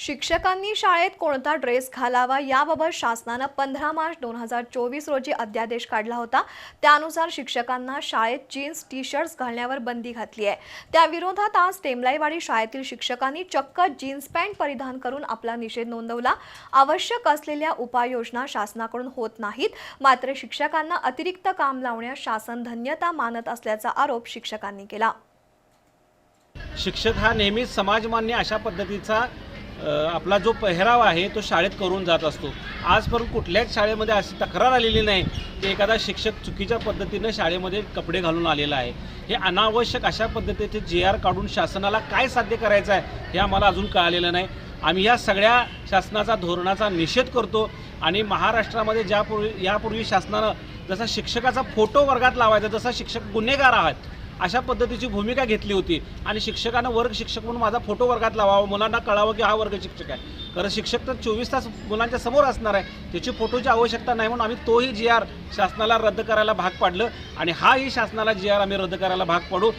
शिक्षकांनी शाळेत कोणता ड्रेस घालावा याबाबत शासनानं पंधरा मार्च दोन हजार चोवीस रोजी अध्यादेश काढला होता. त्यानुसार शिक्षकांना शाळेत जीन्स टी शर्ट्स घालण्यावर बंदी घातली आहे. त्याविरोधात आज टेमलाईवाडी शाळेतील शिक्षकांनी चक्क जीन्स पॅन्ट परिधान करून आपला निषेध नोंदवला. आवश्यक असलेल्या उपाययोजना शासनाकडून होत नाहीत. मात्र शिक्षकांना अतिरिक्त काम लावण्यास शासन धन्यता मानत असल्याचा आरोप शिक्षकांनी केला. शिक्षक हा नेहमीच समाजमान्य अशा पद्धतीचा आपला जो पेहराव आहे तो शाळेत करून जात असतो. आजपर्यंत कुठल्याच शाळेमध्ये अशी तक्रार आलेली नाही की एखादा शिक्षक चुकीच्या पद्धतीनं शाळेमध्ये कपडे घालून आलेला आहे. हे अनावश्यक अशा पद्धतीचे जे आर काढून शासनाला काय साध्य करायचं आहे हे आम्हाला अजून कळालेलं नाही. आम्ही या सगळ्या शासनाचा धोरणाचा निषेध करतो आणि महाराष्ट्रामध्ये ज्यापूर्वी यापूर्वी शासनानं जसा शिक्षकाचा फोटो वर्गात लावायचा जसा शिक्षक गुन्हेगार आहात. अशा पद्धतीची भूमिका घेतली होती. आणि शिक्षकानं वर्ग शिक्षक म्हणून माझा फोटो वर्गात लावावा. मुलांना कळावं की हा वर्ग शिक्षक आहे. कारण शिक्षक तर चोवीस तास मुलांच्या समोर असणार आहे. त्याची फोटोची आवश्यकता नाही म्हणून आम्ही तोही जी आर शासनाला रद्द करायला भाग पाडलं. आणि हाही शासनाला जी आर आम्ही रद्द करायला भाग पाडू.